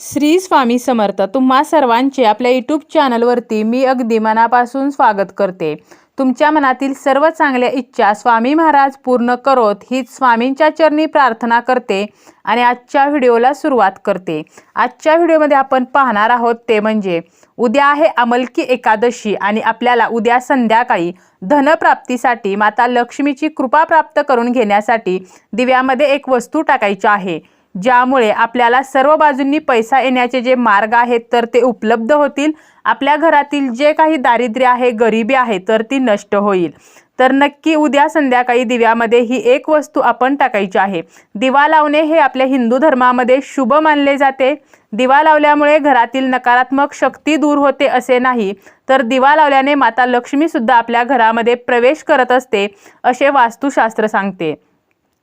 श्री स्वामी समर्थ तुम्हा सर्वांचे आपल्या यूट्यूब चॅनलवरती मी अगदी मनापासून स्वागत करते. तुमच्या मनातील सर्व चांगल्या इच्छा स्वामी महाराज पूर्ण करोत हीच स्वामींच्या चरणी प्रार्थना करते आणि आजच्या व्हिडिओला सुरुवात करते. आजच्या व्हिडिओमध्ये आपण पाहणार आहोत ते म्हणजे उद्या आहे अमलकी एकादशी आणि आपल्याला उद्या संध्याकाळी धनप्राप्तीसाठी माता लक्ष्मीची कृपा प्राप्त करून घेण्यासाठी दिव्यामध्ये एक वस्तू टाकायची आहे. ज्यामुळे आपल्याला सर्व बाजूंनी पैसा येण्याचे जे मार्ग आहेत तर ते उपलब्ध होतील. आपल्या घरातील जे काही दारिद्र्य आहे गरिबी आहे तर ती नष्ट होईल. तर नक्की उद्या संध्याकाळी दिव्यामध्ये ही एक वस्तू आपण टाकायची आहे. दिवा लावणे हे आपल्या हिंदू धर्मामध्ये शुभ मानले जाते. दिवा लावल्यामुळे घरातील नकारात्मक शक्ती दूर होते असे नाही तर दिवा लावल्याने माता लक्ष्मीसुद्धा आपल्या घरामध्ये प्रवेश करत असते असे वास्तुशास्त्र सांगते.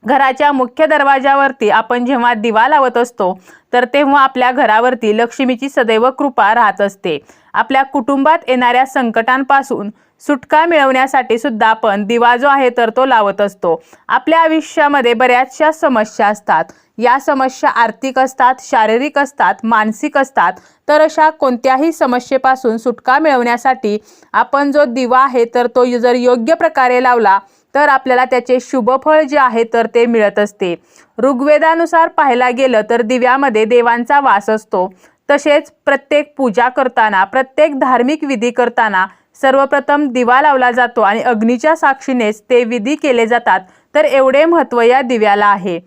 घराच्या मुख्य दरवाजावरती आपण जेव्हा दिवा लावत असतो तर तेव्हा आपल्या घरावरती लक्ष्मीची सदैव कृपा राहत असते. आपल्या कुटुंबात येणाऱ्या संकटांपासून सुटका मिळवण्यासाठी सुद्धा आपण दिवा जो आहे तर तो लावत असतो. आपल्या आयुष्यामध्ये बऱ्याचशा समस्या असतात. या समस्या आर्थिक असतात शारीरिक असतात मानसिक असतात तर अशा कोणत्याही समस्येपासून सुटका मिळवण्यासाठी आपण जो दिवा आहे तर तो जर योग्य प्रकारे लावला तर आपल्याला त्याचे शुभफळ जे आहे तर ते मिळत असते. ऋग्वेदानुसार पाहायला गेलं तर दिव्यामध्ये देवांचा वास असतो. तसेच प्रत्येक पूजा करताना प्रत्येक धार्मिक विधी करताना सर्वप्रथम दिवा लावला जातो आणि अग्नीच्या साक्षीनेच ते विधी केले जातात. तर एवढे महत्त्व या दिव्याला आहे.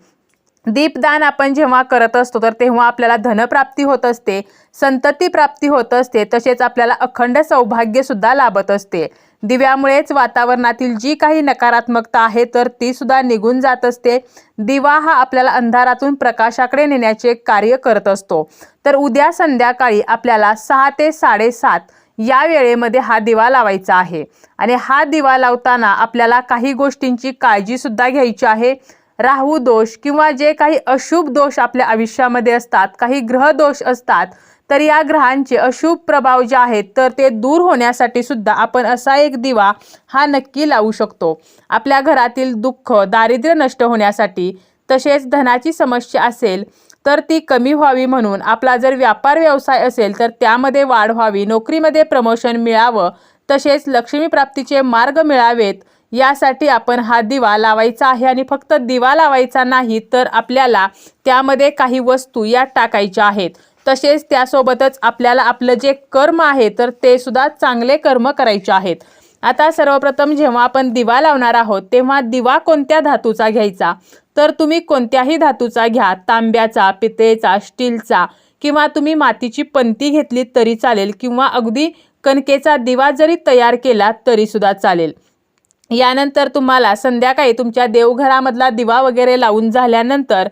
दीपदान आपण जेव्हा करत असतो तर तेव्हा आपल्याला धनप्राप्ती होत असते संतती प्राप्ती होत असते तसेच आपल्याला अखंड सौभाग्य सुद्धा लाभत असते. दिव्यामुळेच वातावरणातील जी काही नकारात्मकता आहे तर ती सुद्धा निघून जात असते. दिवा हा आपल्याला अंधारातून प्रकाशाकडे नेण्याचे कार्य करत असतो. तर उद्या संध्याकाळी आपल्याला सहा ते साडेसात या वेळेमध्ये हा दिवा लावायचा आहे. आणि हा दिवा लावताना आपल्याला काही गोष्टींची काळजी सुद्धा घ्यायची आहे. राहू दोष किंवा जे काही अशुभ दोष आपल्या आयुष्यामध्ये असतात काही ग्रह दोष असतात तर या ग्रहांचे अशुभ प्रभाव जे आहेत तर ते दूर होण्यासाठी सुद्धा आपण असा एक दिवा हा नक्की लावू शकतो. आपल्या घरातील दुःख दारिद्र्य नष्ट होण्यासाठी तसेच धनाची समस्या असेल तर ती कमी व्हावी म्हणून आपला जर व्यापार व्यवसाय असेल तर त्यामध्ये वाढ व्हावी नोकरीमध्ये प्रमोशन मिळावं तसेच लक्ष्मी प्राप्तीचे मार्ग मिळावेत यासाठी आपण हा दिवा लावायचा आहे आणि फक्त दिवा लावायचा नाही तर आपल्याला त्यामध्ये काही वस्तू या टाकायच्या आहेत. तसेच त्यासोबतच आपल्याला आपलं जे कर्म आहे तर ते सुद्धा चांगले कर्म करायचे आहेत. आता सर्वप्रथम जेव्हा आपण दिवा लावणार आहोत तेव्हा दिवा कोणत्या धातूचा घ्यायचा? तर तुम्ही कोणत्याही धातूचा घ्या तांब्याचा पितळेचा स्टीलचा किंवा तुम्ही मातीची पंती घेतली तरी चालेल किंवा अगदी कणकेचा दिवा जरी तयार केला तरीसुद्धा चालेल. यानंतर तुम्हाला संध्याकाळी तुमच्या देवघरामधला दिवा वगैरे लावून झाल्यानंतर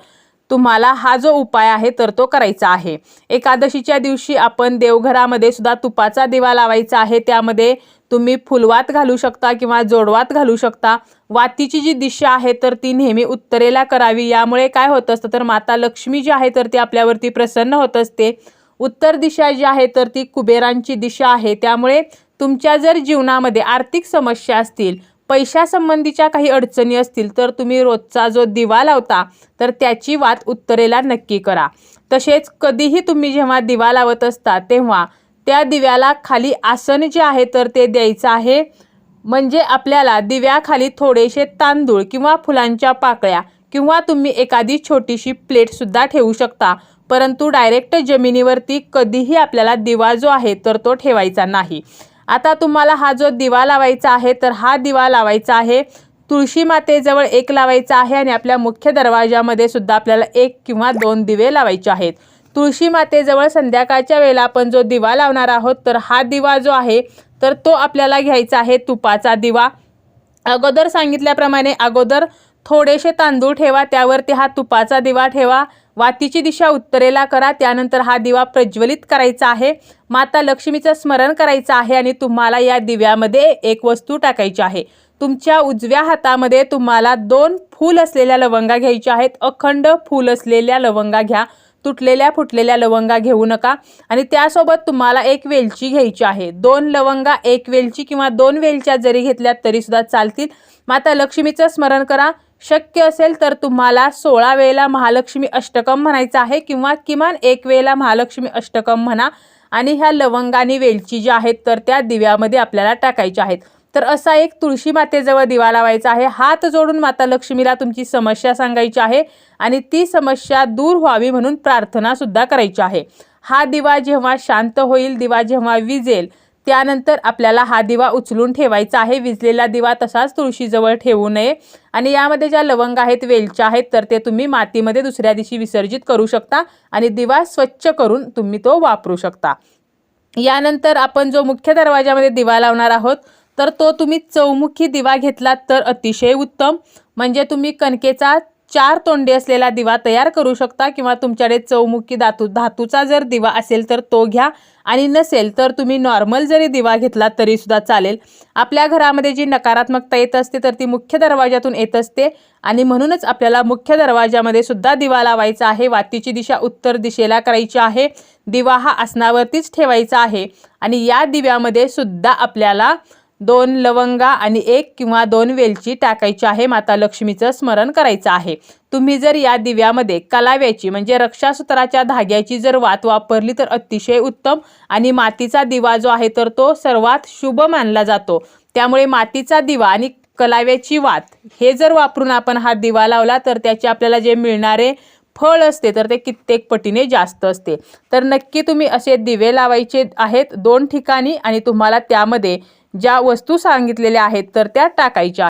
तुम्हाला हा जो उपाय आहे तर तो करायचा आहे. एकादशीच्या दिवशी आपण देवघरामध्ये सुद्धा तुपाचा दिवा लावायचा आहे. त्यामध्ये तुम्ही फुलवात घालू शकता किंवा जोडवात घालू शकता. वातीची जी दिशा आहे तर ती नेहमी उत्तरेला करावी. यामुळे काय होत असतं तर माता लक्ष्मी जी आहे तर ती आपल्यावरती प्रसन्न होत असते. उत्तर दिशा जी आहे तर ती कुबेरांची दिशा आहे. त्यामुळे तुमच्या जर जीवनामध्ये आर्थिक समस्या असतील पैशासंबंधीच्या काही अडचणी असतील तर तुम्ही रोजचा जो दिवा लावता तर त्याची वात उत्तरेला नक्की करा. तसेच कधीही तुम्ही जेव्हा दिवा लावत असता तेव्हा त्या दिव्याला खाली आसन जे आहे तर ते द्यायचं आहे. म्हणजे आपल्याला दिव्याखाली थोडेसे तांदूळ किंवा फुलांच्या पाकळ्या किंवा तुम्ही एखादी छोटीशी प्लेटसुद्धा ठेवू शकता. परंतु डायरेक्ट जमिनीवरती कधीही आपल्याला दिवा जो आहे तर तो ठेवायचा नाही. आता तुम्हाला हा जो दिवा लावायचा आहे तर हा दिवा लावायचा आहे. तुळशी मातेजवळ एक लावायचा आहे आणि आपल्या मुख्य दरवाजामध्ये सुद्धा आपल्याला एक किंवा दोन दिवे लावायचे आहेत. तुळशी मातेजवळ संध्याकाळच्या वेळेला आपण जो दिवा लावणार आहोत तर हा दिवा जो आहे तर तो आपल्याला घ्यायचा आहे तुपाचा दिवा. अगोदर सांगितल्याप्रमाणे अगोदर थोडेसे तांदूळ ठेवा त्यावरती हा तुपाचा दिवा ठेवा. वातीची दिशा उत्तरेला करा त्यानंतर हा दिवा प्रज्वलित करायचा आहे. माता लक्ष्मीचं स्मरण करायचं आहे आणि तुम्हाला या दिव्यामध्ये एक वस्तू टाकायची आहे. तुमच्या उजव्या हातामध्ये तुम्हाला दोन फूल असलेल्या लवंगा घ्यायच्या आहेत. अखंड फूल असलेल्या लवंगा घ्या. तुटलेल्या फुटलेल्या लवंगा घेऊ नका. आणि त्यासोबत तुम्हाला एक वेलची घ्यायची आहे. दोन लवंगा एक वेलची किंवा दोन वेलच्या जरी घेतल्या तरीसुद्धा चालतील. माता लक्ष्मीचं स्मरण करा. शक्य असेल तर तुम्हाला सोळा वेळेला महालक्ष्मी अष्टकम म्हणायचं आहे किंवा किमान एक वेळेला महालक्ष्मी अष्टकम म्हणा. आणि ह्या लवंगा आणि वेलची ज्या आहेत तर त्या दिव्यामध्ये आपल्याला टाकायच्या आहेत. तर असा एक तुळशी मातेजवळ दिवा लावायचा आहे. हात जोडून माता लक्ष्मीला तुमची समस्या सांगायची आहे आणि ती समस्या दूर व्हावी म्हणून प्रार्थना सुद्धा करायची आहे. हा दिवा जेव्हा शांत होईल दिवा जेव्हा विजेल त्यानंतर आपल्याला हा दिवा उचलून ठेवायचा आहे. विजलेला दिवा तसाच तुळशीजवळ ठेवू नये आणि यामध्ये ज्या लवंग आहेत वेलच्या आहेत तर ते तुम्ही मातीमध्ये दुसऱ्या दिवशी विसर्जित करू शकता आणि दिवा स्वच्छ करून तुम्ही तो वापरू शकता. यानंतर आपण जो मुख्य दरवाजामध्ये दिवा लावणार आहोत तर तो तुम्ही चौमुखी दिवा घेतलात तर अतिशय उत्तम. म्हणजे तुम्ही कणकेचा चार तोंडे असलेला दिवा तयार करू शकता किंवा तुमच्याकडे चौमुखी धातू धातूचा जर दिवा असेल तर तो घ्या. आणि नसेल तर तुम्ही नॉर्मल जरी दिवा घेतला तरी सुद्धा चालेल. आपल्या घरामध्ये जी नकारात्मकता येत असते तर ती मुख्य दरवाजातून येत असते. आणि म्हणूनच आपल्याला मुख्य दरवाजामध्ये सुद्धा दिवा लावायचा आहे. वातीची दिशा उत्तर दिशेला करायची आहे. दिवा हा आसनावरतीच ठेवायचा आहे. आणि या दिव्यामध्ये सुद्धा आपल्याला दोन लवंगा आणि एक किंवा दोन वेलची टाकायची आहे. माता लक्ष्मीचं स्मरण करायचं आहे. तुम्ही जर या दिव्यामध्ये कलाव्याची म्हणजे रक्षासूत्राच्या धाग्याची जर वात वापरली तर अतिशय उत्तम आणि मातीचा दिवा जो आहे तर तो सर्वात शुभ मानला जातो. त्यामुळे मातीचा दिवा आणि कलाव्याची वात हे जर वापरून आपण हा दिवा लावला तर त्याचे आपल्याला जे मिळणारे फळ असते तर ते कित्येक पटीने जास्त असते. तर नक्की तुम्ही असे दिवे लावायचे आहेत दोन ठिकाणी आणि तुम्हाला त्यामध्ये ज्या वस्तू सांगितलेल्या आहेत तर त्या टाकायच्या.